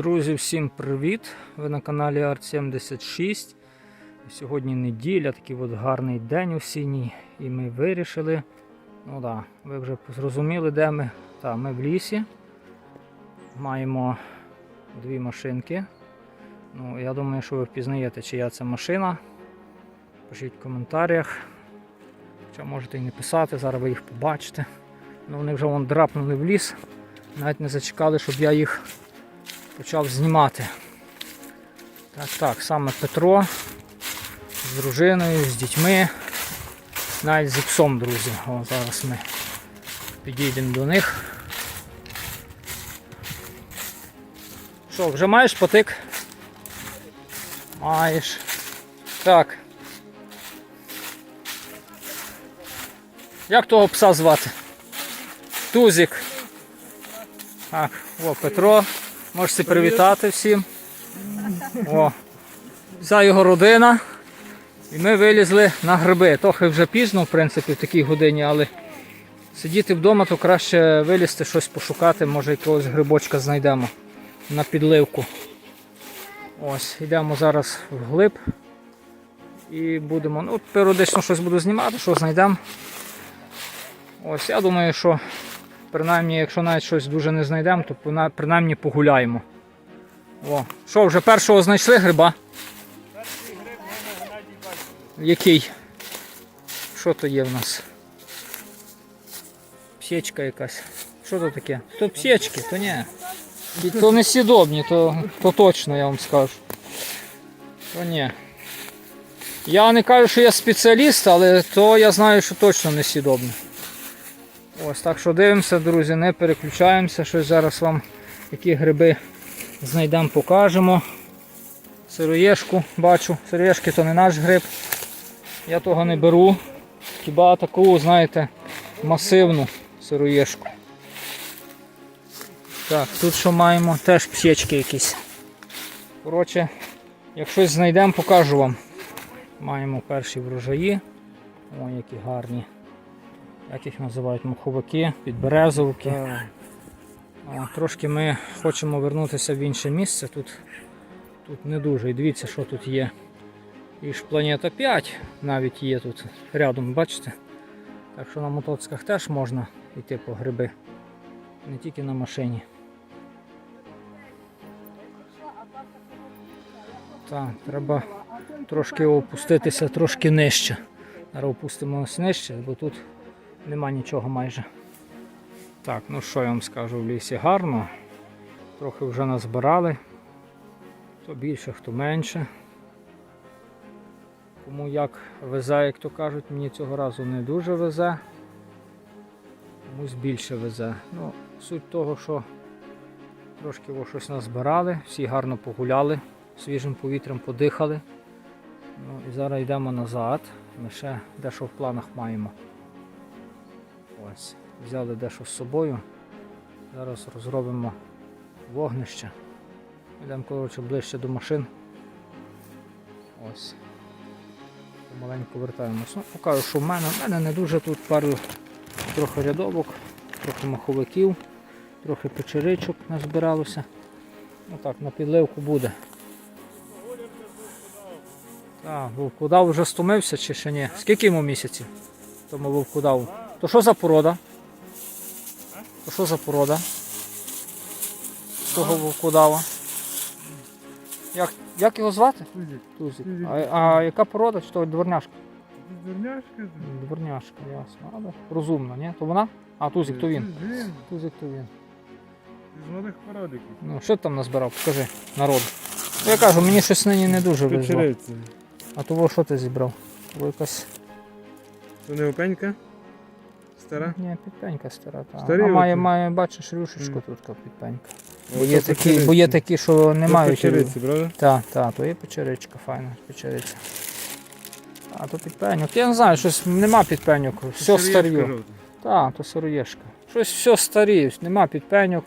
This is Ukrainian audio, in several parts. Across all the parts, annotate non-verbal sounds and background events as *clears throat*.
Друзі, всім привіт! Ви на каналі Арт76. Сьогодні неділя, такий от гарний день осінній, і ми вирішили. Ну да, ви вже зрозуміли, де ми. Так, ми в лісі. Маємо дві машинки. Ну, я думаю, що ви впізнаєте, чия це машина. Пишіть в коментарях. Хоча можете і не писати, зараз ви їх побачите. Ну, вони вже вон драпнули в ліс. Навіть не зачекали, щоб я їх почав знімати. Так, так, саме Петро з дружиною, з дітьми, навіть з іксом, друзі. О, зараз ми підійдемо до них. Що, вже маєш потик? Маєш. Так. Як того пса звати? Тузик. Так, о, Петро. Можете привітати всім. О, вся його родина. І ми вилізли на гриби. Трохи вже пізно, в принципі, в такій годині, але сидіти вдома, то краще вилізти, щось пошукати, може якогось грибочка знайдемо на підливку. Ось, йдемо зараз вглиб. І будемо, ну, періодично щось буду знімати, що знайдемо. Ось, я думаю, що принаймні, якщо навіть щось дуже не знайдемо, то принаймні погуляємо. О, що, вже першого знайшли гриба? Який? Що то є в нас? Псечка якась. Що то таке? То псечки, то ні. То не сідобні, то, то точно я вам скажу. То ні. Я не кажу, що я спеціаліст, але то я знаю, що точно не сідобні. Ось так що дивимося, друзі, не переключаємося, щось зараз вам які гриби знайдемо, покажемо. Сироєшку бачу, сироєшки то не наш гриб. Я того не беру. Хіба таку, знаєте, масивну сироєшку. Так, тут що маємо? Теж псечки якісь. Коротше, як щось знайдемо, покажу вам. Маємо перші врожаї. О, які гарні. Як їх називають муховики, підберезовики. А, трошки ми хочемо вернутися в інше місце. Тут, тут не дуже. І дивіться, що тут є. І ж планета 5 навіть є тут рядом, бачите? Так що на мотоциклах теж можна йти по гриби. Не тільки на машині. Так, треба трошки опуститися трошки нижче. Зараз опустимось нижче, бо тут нема нічого майже. Так, ну що я вам скажу, в лісі гарно. Трохи вже назбирали. Хто більше, хто менше. Кому як везе, як то кажуть, мені цього разу не дуже везе. Комусь більше везе. Ну, суть того, що трошки щось назбирали, всі гарно погуляли, свіжим повітрям подихали. Ну і зараз йдемо назад. Ми ще дещо в планах маємо. Ось, взяли дещо з собою. Зараз розробимо вогнище. Йдемо коротше, ближче до машин. Ось. Помаленьку вертаємось. Ну, покажу, що в мене. В мене не дуже тут пару трохи рядовок, трохи маховиків, трохи печеричок назбиралося. Ну так, на підливку буде. Так, вовкодав вже стомився чи ще ні? Скільки йому місяців? Тому вовкодаву. То що за порода? То що за порода? Того вовкодава? Як, як його звати? Тузик. А, а яка порода? Чи то дворняшка? Дурняшка? Дворняшка, ясно. Але розумна, ні? То вона? А, Тузик, то він. Тузик, то він. З малих породиків. Ну, що ти там назбирав? Покажи народу. Я кажу, мені щось нині не дуже везло. А того що ти зібрав? Якась. То не опенька? Стара? Ні, підпенька стара. Та. Старі а має, має, бачиш, рюшечку Мгм. тут підпенька. Бо є, такі, бо є такі, що не мають. Печериці, правда? Так, так, то є печеричка, файна печериця. А то підпеньок. Я не знаю, щось нема підпеньок, все Печеричка Так, то сироєшка. Щось все старі, нема підпеньок,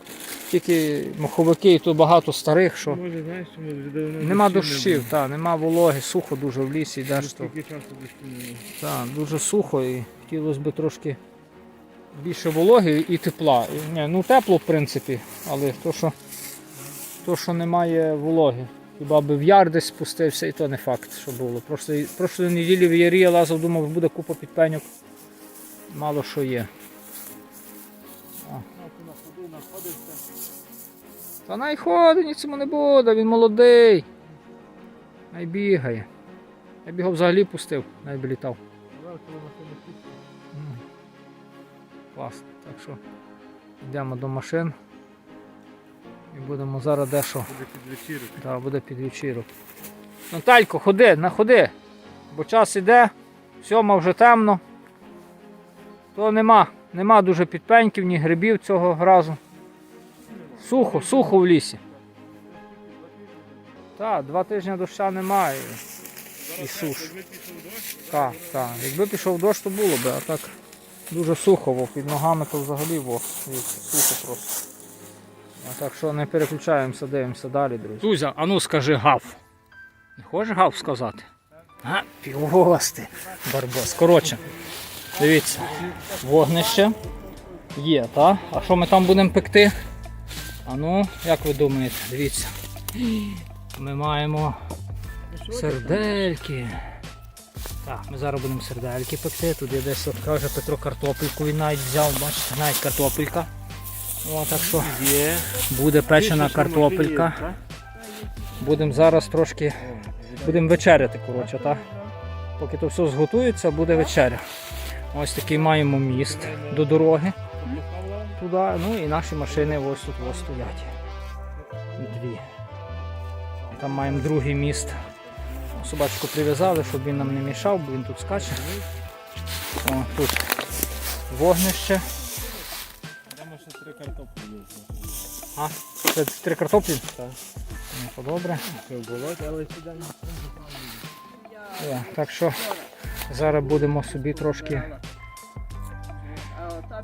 тільки маховики, і то багато старих, що. Може, знаєш, може давно Нема дощів не та, нема вологи, сухо дуже в лісі йдеш. То, Скільки часу дощів не було. та, дуже сухо і хотілося б трошки більше вологи і тепла. Ні, ну тепло в принципі, але то, що то, що немає вологи. Хіба би в яр десь спустився, і то не факт, що було. Прошлої, прошлої неділі в ярі я лазив, думав, буде купа підпеньок. Мало що є. Та най ходить, ні цьому не буде, він молодий. Най бігає. Я б його взагалі пустив, би літав. Класно. Так що йдемо до машин і будемо зараз дещо. Буде під вечірок. Так, буде під вечірок. Наталько, ходи, на ходи. Бо час іде, сьома вже темно. То нема, нема дуже підпеньків, ні грибів цього разу. Сухо, сухо в лісі. Так, два тижні доща немає. І суш. Так, так. Якби пішов дощ, то було б, а так дуже сухо, во, під ногами то взагалі во, сухо просто. А так що не переключаємося, дивимося далі, друзі. Тузя, а ну скажи гав. Не хочеш гав сказати? А, півгости. Барбос. Коротше, дивіться, вогнище є, так? А що ми там будемо пекти? А ну, як ви думаєте, дивіться. Ми маємо сердельки. Так, ми зараз будемо сердельки пекти. Тут є десь от каже Петро картопельку він навіть взяв, бачите, навіть картопелька. О, так що є. буде печена картопелька. Будемо зараз трошки будемо вечеряти, коротше, так? Поки то все зготується, буде вечеря. Ось такий маємо міст до дороги. Туди, ну і наші машини ось тут ось стоять. Дві. Там маємо другий міст. Собачку прив'язали, щоб він нам не мішав, бо він тут скаче. О, тут вогнище. Там ще три картоплі. А, це три картоплі? Так. Ну, добре. Не так що зараз будемо собі трошки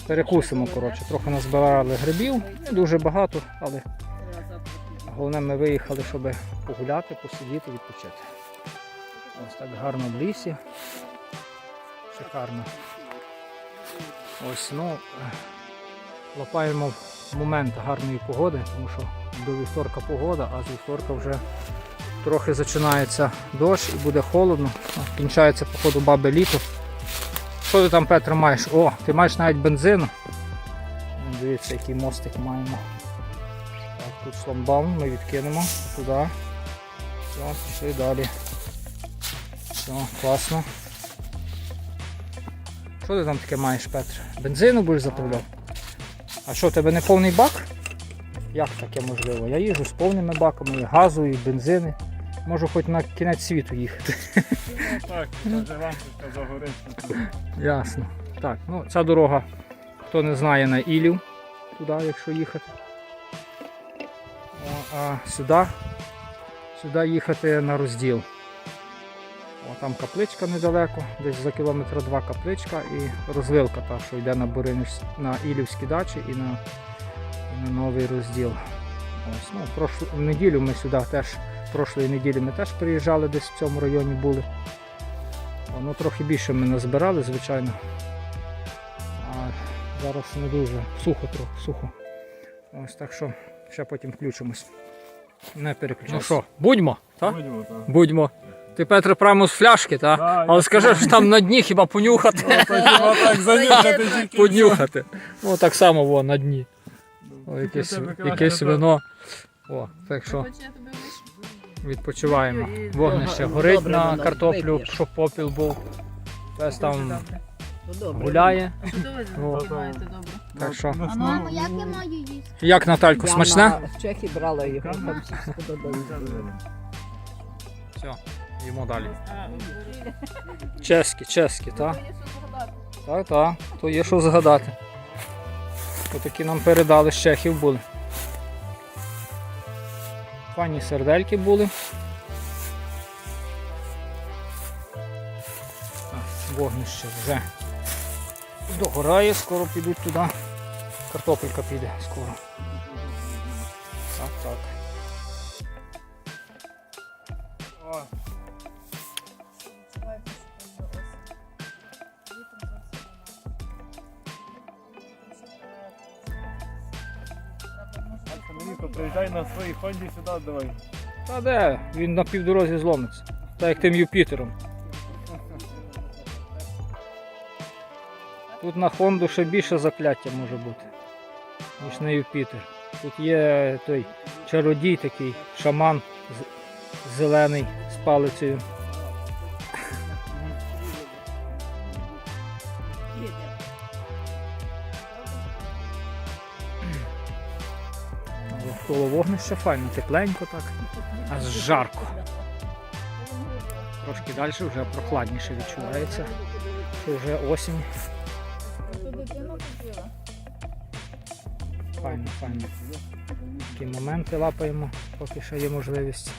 перекусимо. Коротше. Трохи назбирали грибів, не дуже багато, але головне ми виїхали, щоб погуляти, посидіти, відпочити. Ось так гарно в лісі. Шикарно. Ось, ну, лапаємо момент гарної погоди, тому що до вівторка погода, а з вівторка вже трохи починається дощ і буде холодно. Кінчається, походу, бабе літо. Що ти там, Петро, маєш? О, ти маєш навіть бензину. Ну, Дивіться, який мостик маємо. Так, тут шламбаум ми відкинемо туди. Все, пішли далі. Все, класно. Що ти там таке маєш, Петро? Бензину будеш заправляв? А що, у тебе не повний бак? Як таке можливо? Я їжджу з повними баками, і газу, і бензини. Можу хоч на кінець світу їхати. Так, там же лампочка загорить. Ясно. Так, ну ця дорога, хто не знає, на Ілів, туди, якщо їхати. А сюди, сюди їхати на розділ. О, там капличка недалеко, десь за кілометра два капличка і розвилка та, що йде на Буриниш, на Ілівські дачі і на, і на новий розділ. Ось, ну, прошлу, в неділю ми сюди теж, прошлої неділі ми теж приїжджали, десь в цьому районі були. Ну, трохи більше ми назбирали, звичайно. А зараз не дуже. Сухо трохи, сухо. Ось так що ще потім включимось. Не переключайся. Ну що, будьмо, так? Будьмо там. Будьмо. Ти Петро прямо з фляшки, так? Да, Але скажи, що там на дні хіба понюхати. Хіба *laughs* так занюхати тільки. Понюхати. Ну так само во, на дні. О, якесь, якесь вино. О, так що відпочиваємо. Вогнище горить на картоплю, щоб попіл був. Хтось там гуляє. О. Так що, А ну, як я маю їсти? як Наталько, Я смачне? З Чехії брала його. Там всі. Все, їмо далі. *laughs* Чеські, чеські, так? Так, так, то є що згадати. Отакі нам передали з Чехів були. Файні сердельки були. Вогнище вже догорає, скоро підуть туди. Картопелька піде скоро. Так, так. Приїжджай на своїй Хонді сюди, давай. Та де? Він на півдорозі зломиться. Так як тим Юпітером. Тут на Хонду ще більше закляття може бути, ніж на Юпітер. Тут є той чародій такий, шаман зелений з палицею. Коло вогнища файно, тепленько так, аж жарко. Трошки далі вже прохладніше відчувається, що вже осінь. Файно, файно. Такі моменти лапаємо, поки ще є можливість.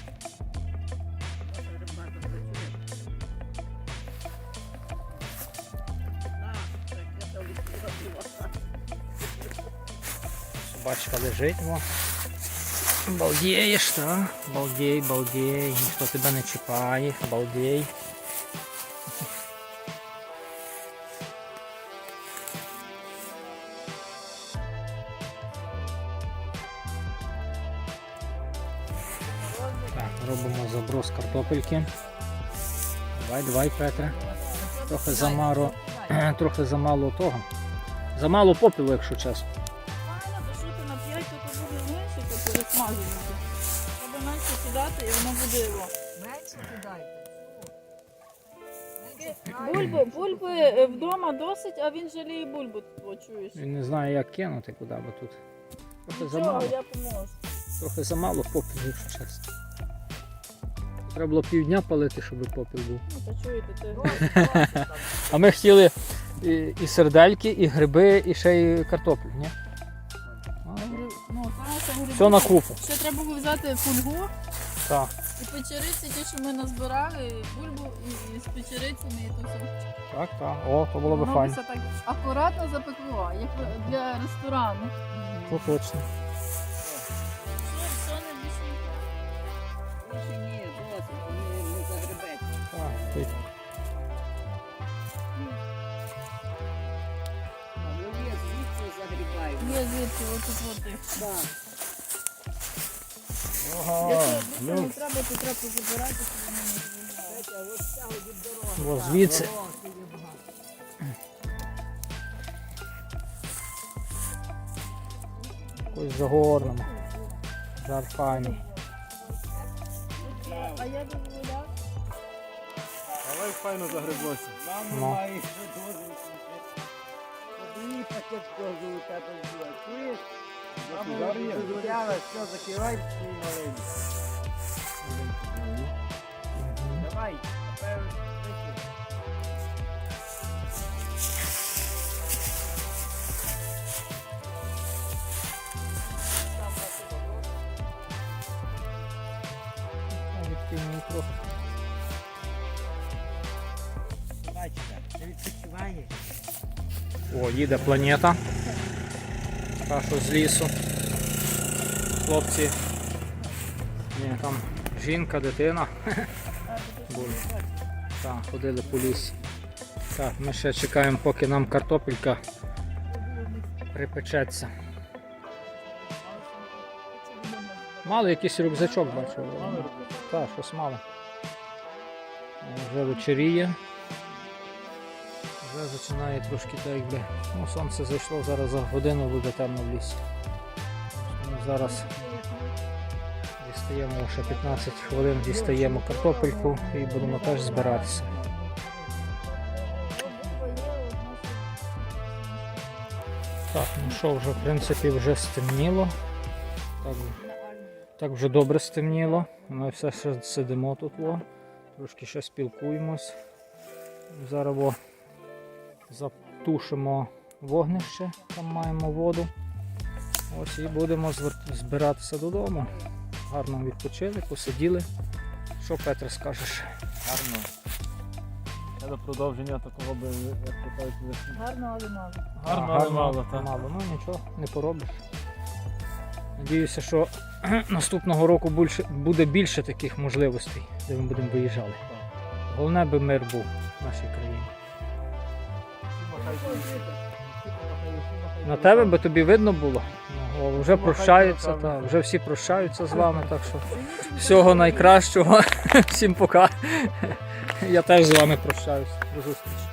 Собачка лежить, во. Балдієш, так? Балдій, балдій, ніхто тебе не чіпає, балдій. Так, робимо заброс картопельки. Давай, давай, Петре. Трохи замало, *clears throat* трохи замало того. Замало попілу, якщо чесно. І воно буде його. Менше кидайте. Бульби, бульби е, вдома досить, а він жаліє бульбу, о, чуєш. Він не знає, як кинути куди, бо тут трохи Нічого, замало. я поможу. Трохи замало попілу, якщо чесно. Треба було півдня палити, щоб попіл був. Ну, та чуєте, ти. А ми хотіли і, і сердельки, і гриби, і ще й картоплю, ні? Ну, зараз Все на купу. Ще треба було взяти фольгу Так. і печериці, ті, що ми назбирали, бульбу і, і з печерицями, і то все. Так, так. О, то було би Воно файно. все так акуратно запекло, як для ресторану. То точно. Що, що не більше треба? Більше ні, досить, не, не загребете. Так, ти- А ну є, звідси загрібають. Є звідси, отут от їх. Так. Ага, Якщо не треба, то треба забирати. Ось. Бо звідси. дорога є багато. Якось загорнемо. А я дозволяв. Давай файно загреблося. Ну. Мама має що дозвіл. Подиві пакет дозволу тебе було. Чуєш? Мама Зараз є. дозволяла, все, закривай свій маленький. Давай, тепер вийти. Відкинемо трохи. Бачите, ти відпочиваєш. О, їде планета. Що з лісу. Хлопці. Ні, там жінка, дитина. Були. Так, ходили по лісі. Так, ми ще чекаємо, поки нам картопелька припечеться. Мали якийсь рюкзачок, бачу. Так, щось мало. Вже вечеріє. Вже починає трошки так якби. Ну, сонце зайшло, зараз за годину буде темно в лісі. Ми зараз дістаємо ще 15 хвилин, дістаємо картопельку і будемо теж збиратися. Так, ну що, вже в принципі вже стемніло. Так, так вже добре стемніло. Ми все ще сидимо тут, трошки ще спілкуємось. Зараз затушимо вогнище, там маємо воду. Ось і будемо збиратися додому. Гарно відпочили, посиділи. Що Петр скажеш? Гарно. Це до продовження такого би, як весни. Гарно, але мало. Гарно, А, але мало, так. мало. Ну нічого, не поробиш. Надіюся, що *clears throat* наступного року більше, буде більше таких можливостей, де ми будемо виїжджати. Головне, би мир був в нашій країні. На тебе би тобі видно було? Вже прощаються, та, вже всі прощаються з вами, так що всього найкращого. *laughs* Всім пока. Я теж з вами прощаюся. До зустрічі.